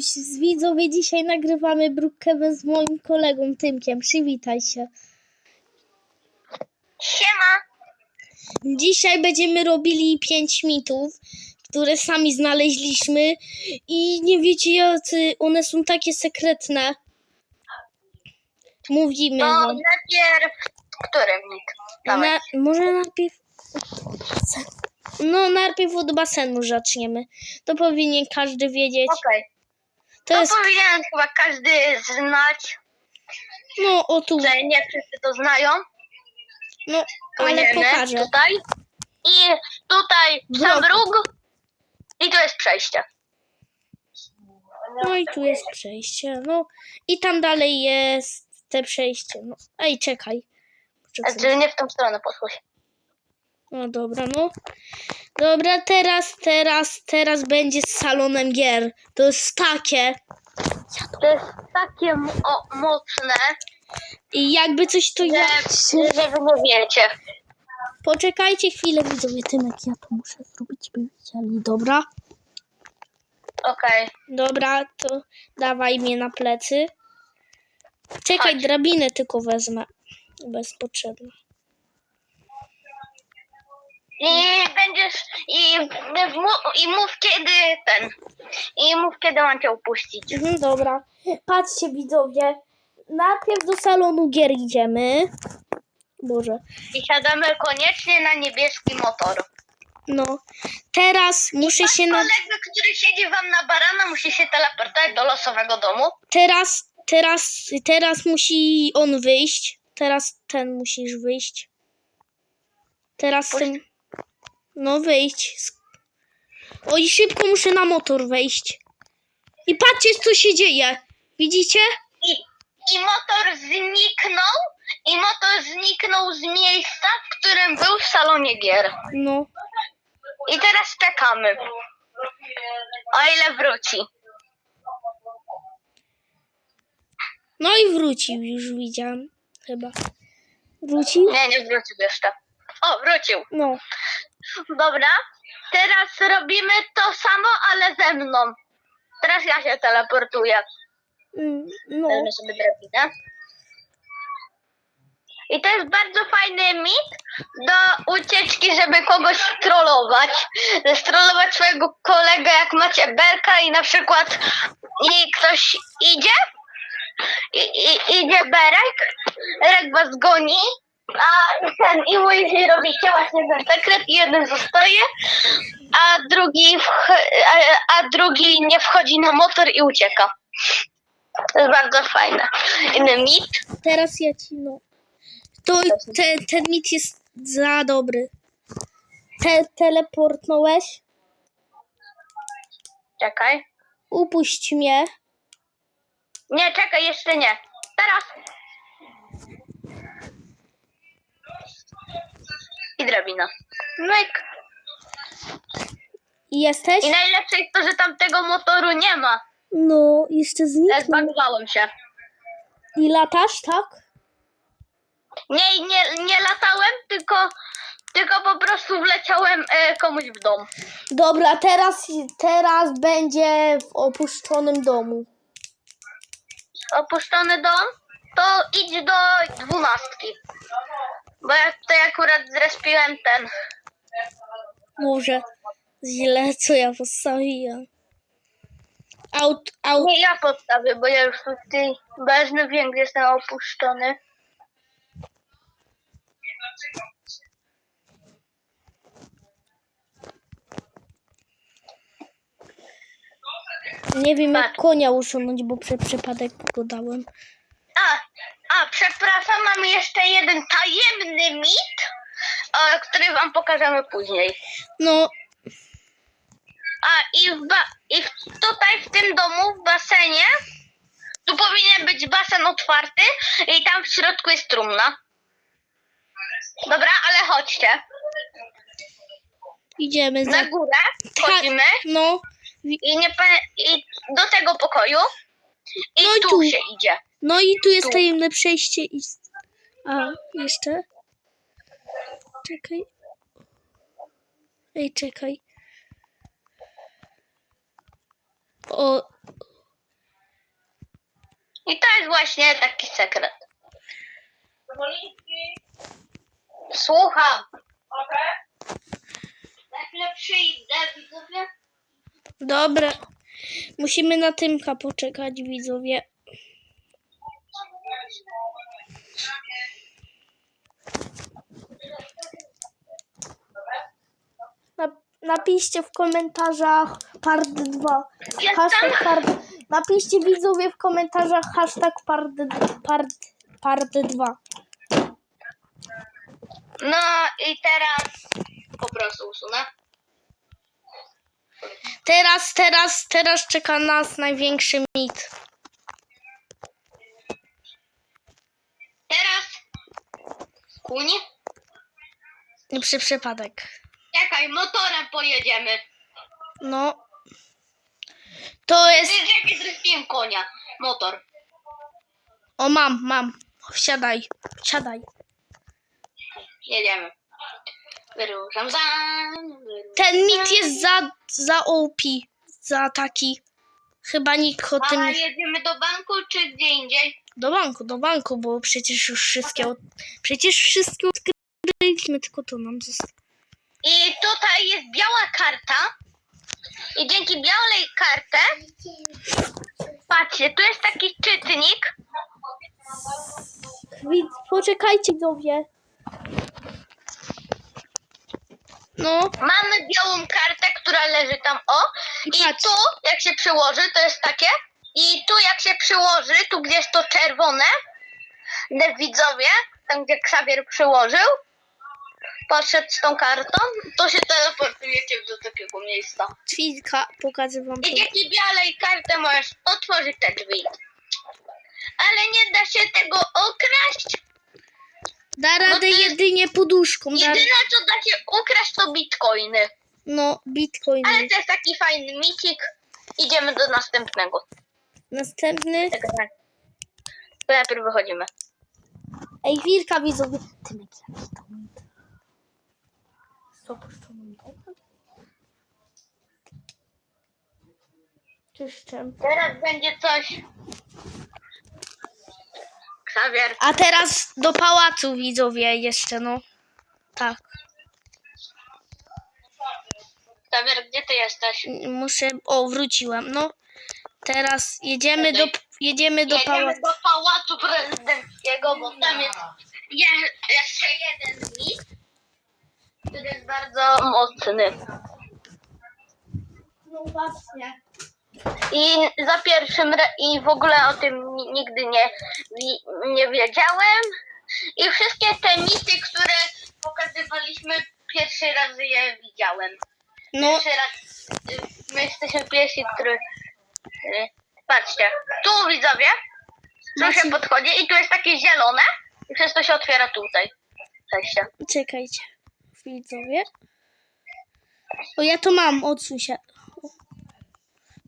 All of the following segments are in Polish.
z widzowie dzisiaj nagrywamy Brookhaven z moim kolegą Tymkiem. Przywitaj się. Siema! Dzisiaj będziemy robili pięć mitów, które sami znaleźliśmy i nie wiecie jacy, one są takie sekretne. Mówimy No wam. najpierw który mit? Dawaj. Na, może najpierw... No najpierw od basenu zaczniemy. To powinien każdy wiedzieć. Okej. To To jest... powinien chyba każdy znać, No o tu. że nie wszyscy to znają. No, ale Płyniemy pokażę. tutaj. I tutaj sam Wrot. róg. I tu jest przejście. No i tu jest przejście. No i tam dalej jest te przejście. No, ej, czekaj. Poczekaj. Znaczy nie w tą stronę poszłoś. No dobra, no. Dobra, teraz, teraz, teraz będzie z salonem gier. To jest takie. To jest takie m- o, mocne, I jakby coś to ja. że, że wy nie wiecie. Poczekajcie chwilę, widzowie. Tymek, ja to muszę zrobić, by widzieli. Dobra. Okej. Dobra, to dawaj mnie na plecy. Czekaj, Chodź. drabinę tylko wezmę. Bezpotrzebne. I będziesz. I, I mów kiedy ten. I mów kiedy mam cię upuścić. Mhm, dobra. Patrzcie, widzowie. Najpierw do salonu gier idziemy. Boże. I siadamy koniecznie na niebieski motor. No. Teraz muszę się na... Kolega, który siedzi wam na barana, musi się teleportować do losowego domu. Teraz, teraz, teraz musi on wyjść. Teraz ten musisz wyjść. Teraz Puść. ten... No wyjść. Oj, szybko muszę na motor wejść. I patrzcie, co się dzieje. Widzicie? I, I motor zniknął. I motor zniknął z miejsca, w którym był w salonie gier. No. I teraz czekamy. O ile wróci. No i wrócił, już widziałam. Chyba. Wrócił? Nie, nie wrócił jeszcze. O, wrócił. No. Dobra. Teraz robimy to samo, ale ze mną. Teraz ja się teleportuję. Mm, No. Sobie drabinę. I to jest bardzo fajny mit do ucieczki, żeby kogoś trollować. Strollować swojego kolegę, jak macie belka i na przykład i ktoś idzie, i, i, idzie Berek, Berek was goni, a ten i że robicie właśnie ten sekret i jeden zostaje, a drugi, a, a drugi nie wchodzi na motor i ucieka. To jest bardzo fajne. Inny mit. Teraz ja ci, no. To te, ten mit jest za dobry. Te, teleportnąłeś? Czekaj. Upuść mnie. Nie, czekaj, jeszcze nie. Teraz. I drabina. Myk. Jesteś? I najlepsze jest to, że tam tego motoru nie ma. No, jeszcze zniknął. zbagowałem się. I latasz, tak? Nie, nie, nie latałem, tylko, tylko po prostu wleciałem e, komuś w dom. Dobra, teraz, teraz będzie w opuszczonym domu. Opuszczony dom, to idź do dwunastki. Bo ja tutaj akurat zrespiłem ten. Może źle, co ja postawiłem. Aut, aut, Nie ja podstawię, bo ja już tutaj bezny wiem, gdzie jestem opuszczony. nie wiem jak konia usunąć, bo przez przypadek go dałem. A, a przepraszam, mamy jeszcze jeden tajemny mit, e, który wam pokażemy później. No, A i, w ba- i w, tutaj w tym domu, w basenie, tu powinien być basen otwarty i tam w środku jest trumna. Dobra, ale chodźcie. idziemy za... Na górę wchodzimy No, i, nie, pa- i do tego pokoju i No i tu, tu. się idzie. no i tu jest Tu. tajemne przejście i... A, jeszcze? Czekaj. Ej, czekaj. O, właśnie taki sekret. Słucham. Na chwilę przyjdę, widzowie. Dobra. Musimy na Tymka poczekać, widzowie. Na, napiszcie w komentarzach part 2. Jestem. Hashtag part, napiszcie widzowie w komentarzach hashtag part, part, part 2. No i teraz po prostu usunę. Teraz, teraz, teraz czeka nas największy mit. Teraz kuń. Nie przy przypadek. Czekaj, motorem pojedziemy. No. To jest. Czekaj, zrespiłem konia. Motor. O, mam, mam. Wsiadaj, wsiadaj. Jedziemy. Wyruszam za... Ten mit jest za, za OP. Za taki. Chyba nikt o tym Mama, jedziemy do banku czy gdzie indziej? Do banku, do banku, bo przecież już wszystkie... Od... Przecież wszystkie odkryliśmy, tylko to nam zostało. I tutaj jest biała karta. I dzięki białej kartę, patrzcie, tu jest taki czytnik. Poczekajcie, widzowie. No, Mamy białą kartę, która leży tam, o. I Patrz. tu, jak się przyłoży, to jest takie. I tu, jak się przyłoży, tu gdzie jest to czerwone, gdzie widzowie, tam gdzie Xavier przyłożył, podszedł z tą kartą, to się teleportujecie do takiego miejsca. chwilka, pokażę wam. I dzięki białej karty możesz otworzyć te drzwi. Ale nie da się tego okraść. Da radę jedynie poduszką. Da... Jedyne co da się ukraść to bitcoiny. No, bitcoin. Ale to jest taki fajny micik. Idziemy do następnego. Następny. Czekaj, tak. To najpierw wychodzimy. Ej, chwilka, widzowie. Tymek, jaki to mit? Zobacz, to mam tego. Czyszczę. Teraz będzie coś. Xavier. A teraz do pałacu, widzowie, jeszcze, no. Tak. Xavier, gdzie ty jesteś? Muszę. O, wróciłem. No. Teraz jedziemy do, jedziemy do Jedziemy pałacu. do pałacu prezydenckiego, bo tam jest je- jeszcze jeden mit, który jest bardzo mocny. No właśnie. I za pierwszym i w ogóle o tym ni- nigdy nie, wi- nie wiedziałem. I wszystkie te mity, które pokazywaliśmy, pierwszy raz je widziałem. No, Pierwszy raz y, my jesteśmy pierwsi, który. y, Patrzcie, tu widzowie, tu się Macie- podchodzi i tu jest takie zielone i przez to się otwiera tutaj. Przejście. czekajcie. Widzowie. O, ja to mam, odsuń się.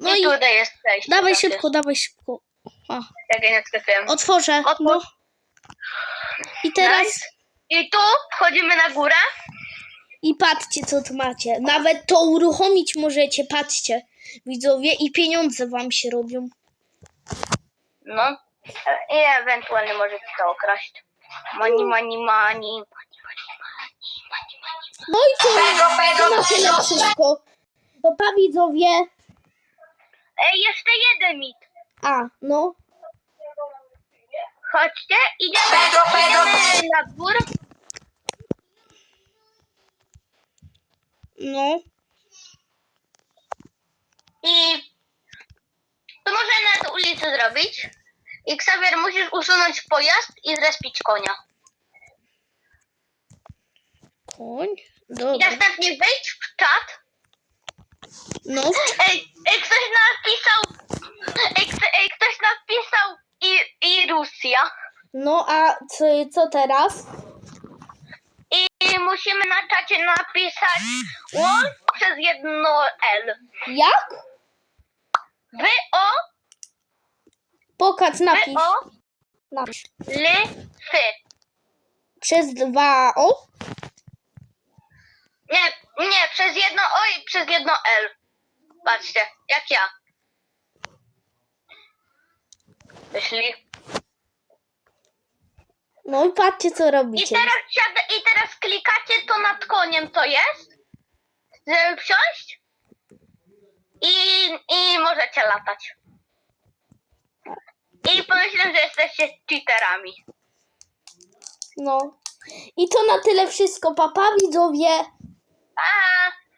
No I i tutaj jest przejście. dawaj takie. szybko, dawaj szybko. O, Jak ja nie trafiłem. otworzę. Otwórz. No. I teraz. Nice. I tu wchodzimy na górę. I patrzcie, co tu macie. Nawet to uruchomić możecie, patrzcie. Widzowie, i pieniądze wam się robią. No. I ewentualnie możecie to okraść. Money, money, money. No i co? To macie na wszystko. To pa, widzowie. Ej, jeszcze jeden mit. A, no. Chodźcie, idziemy, idziemy na górę. No. I to można na ulicy zrobić. I Xavier musisz usunąć pojazd i zrespić konia. Koń. I Dobra. następnie wejdź w czat. No. Ej, ej ktoś napisał. Ej, kto- ej ktoś napisał i, i Rusja. No, a co, co teraz? I musimy na czacie napisać łącz przez jedno L. Jak? Wy o, Pokaż, wy napisz. o, Napisz. fy. Przez dwa O. Nie, nie, przez jedno O i przez jedno L. Patrzcie, jak ja. Wyszli. No i patrzcie, co I robicie. teraz siada, i teraz klikacie to nad koniem to jest, żeby wsiąść i, i możecie latać. I pomyślę, że jesteście cheaterami. No. I to na tyle wszystko, papa widzowie. Pa!